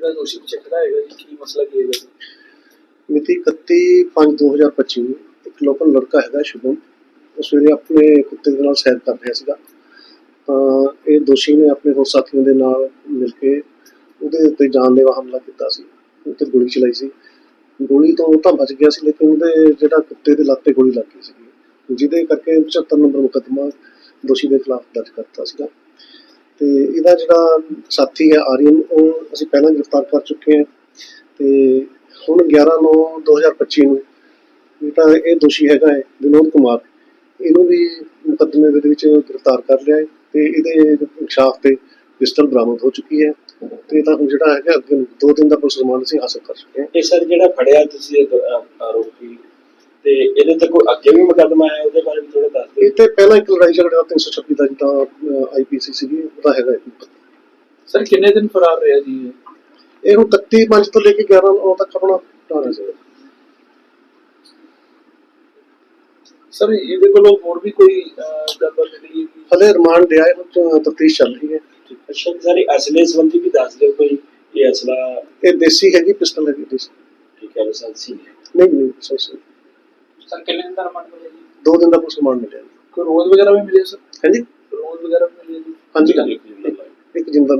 ਜਿਹੜਾ ਦੋਸ਼ੀ ਪਿੱਛੇ ਖੜਾ ਹੈਗਾ ਜੀ, ਕੀ ਮਸਲਾ ਕੀ ਹੈਗਾ ਮਿਤੀ 31/5/2025 ਨੂੰ ਇੱਕ ਲੋਕਲ ਲੜਕਾ ਹੈਗਾ ਸ਼ੁਭਮ, ਉਹ ਸਵੇਰੇ ਆਪਣੇ ਕੁੱਤੇ ਦੇ ਨਾਲ ਸੈਰ ਕਰ ਰਿਹਾ ਸੀਗਾ। ਤਾਂ ਇਹ ਦੋਸ਼ੀ ਨੇ ਆਪਣੇ ਹੋਰ ਸਾਥੀਆਂ ਦੇ ਨਾਲ ਮਿਲ ਕੇ ਉਹਦੇ ਉੱਤੇ ਜਾਨਲੇਵਾ ਹਮਲਾ ਕੀਤਾ ਸੀ, ਉੱਤੇ ਗੋਲੀ ਚਲਾਈ ਸੀ। ਗੋਲੀ ਤੋਂ ਉਹ ਤਾਂ ਬਚ ਗਿਆ ਸੀ, ਲੇਕਿਨ ਉਹਦੇ ਜਿਹੜਾ ਕੁੱਤੇ ਦੇ ਲੱਤੇ ਗੋਲੀ ਲੱਗ ਗਈ ਸੀ ਜਿਹਦੇ ਕਰਕੇ 75 ਨੰਬਰ ਮੁਕੱਦਮਾ ਦੋਸ਼ੀ ਦੇ ਖਿਲਾਫ ਦਰਜ ਕਰਤਾ ਸੀਗਾ। ਤੇ ਇਹਦਾ ਜਿਹੜਾ ਸਾਥੀ ਹੈ ਆਰੀਅਨ, ਉਹ ਅਸੀਂ ਪਹਿਲਾਂ ਗ੍ਰਿਫਤਾਰ ਕਰ ਚੁੱਕੇ ਹਾਂ ਤੇ ਹੁਣ 11 9 2025 ਨੂੰ ਜਿਹੜਾ ਇਹ ਦੋਸ਼ੀ ਹੈਗਾ ਹੈ, ਵਿਨੋਦ ਕੁਮਾਰ। ਇਹਨੂੰ ਵੀ ਮੁਕੱਦਮੇ ਦੇ ਵਿੱਚ ਗ੍ਰਿਫਤਾਰ ਕਰ ਲਿਆ ਹੈ ਤੇ ਇਹਦੇ ਖਿਲਾਫ ਤੇ ਪਿਸਟਲ ਬਰਾਮਦ ਹੋ ਚੁੱਕੀ ਹੈ ਤੇ ਇਹ ਤਾਂ ਜਿਹੜਾ ਹੈਗਾ ਅੱਗੇ ਦੋ ਦਿਨ ਦਾ ਪੁਲਿਸ ਰਿਮਾਂਡ ਅਸੀਂ ਹਾਸਲ ਕਰ ਚੁੱਕੇ ਹਾਂ। ਇਹ ਸਰ ਜਿਹੜਾ ਫੜਿਆ ਤੁਸੀਂ ਆਰੋਪੀ ਤੇ ਇਹਦੇ ਤੇ ਕੋਈ ਅੱਗੇ ਵੀ ਮੁਕੱਦਮਾ ਹੈ ਉਹਦੇ ਬਾਰੇ ਵੀ ਥੋੜਾ ਦੱਸ ਤੇ ਪਹਿਲਾਂ ਇੱਕ ਲੜਾਈ ਝਗੜੇ ਦਾ 326 ਦਾ ਜਿੱਦਾਂ ਆਈਪੀਸੀ ਸੀਗੀ ਉਹਦਾ ਹੈਗਾ। ਸਰ ਕਿੰਨੇ ਦਿਨ ਫਰਾਰ ਰਿਹਾ ਜੀ ਇਹ? ਹੁਣ 31 5 ਤੋਂ ਲੈ ਕੇ 11 9 ਤੱਕ ਆਪਣਾ ਟਾਣਾ ਸੀ ਸਰ ਇਹਦੇ ਕੋਲੋਂ ਹੋਰ ਵੀ ਕੋਈ ਗੱਲਬਾਤ ਜਿਹੜੀ ਹੈਗੀ? ਹਲੇ ਰਿਮਾਂਡ ਲਿਆ ਹੈ ਹੁਣ ਤਫਤੀਸ਼ ਚੱਲ ਰਹੀ ਹੈ ਅੱਛਾ ਸਾਰੀ ਅਸਲੇ ਸੰਬੰਧੀ ਵੀ ਦੱਸ ਦਿਓ ਕੋਈ ਇਹ ਅਸਲਾ ਇਹ ਦੇਸੀ ਹੈਗੀ ਪਿਸਟਲ ਹੈਗੀ ਦੇਸੀ ਠੀਕ ਹੈ ਲਾਇਸੈਂਸੀ ਹੈ ਨਹੀਂ ਨਹੀਂ ਸੋ ਸੋ ਸਰ ਕਿੰਨੇ ਦਿਨ ਦਾ ਰਿਮਾਂਡ ਮਿਲਿਆ ਜੀ ਦੋ ਦਿਨ ਦਾ ਪੁਲਿਸ ਰਿਮਾਂਡ ਮਿਲਿਆ ਕੋਈ ਰੋਜ਼ ਵਗੈਰਾ ਵੀ ਮਿਲਿਆ ਸਰ? ਹਾਂਜੀ। ਰੋਜ਼ ਵਗੈਰਾ ਵੀ ਮਿਲਿਆ ਜੀ? ਹਾਂਜੀ ਇੱਕ ਜਿੰਦਾ ਇੱਕ ਜਿੰਦਾ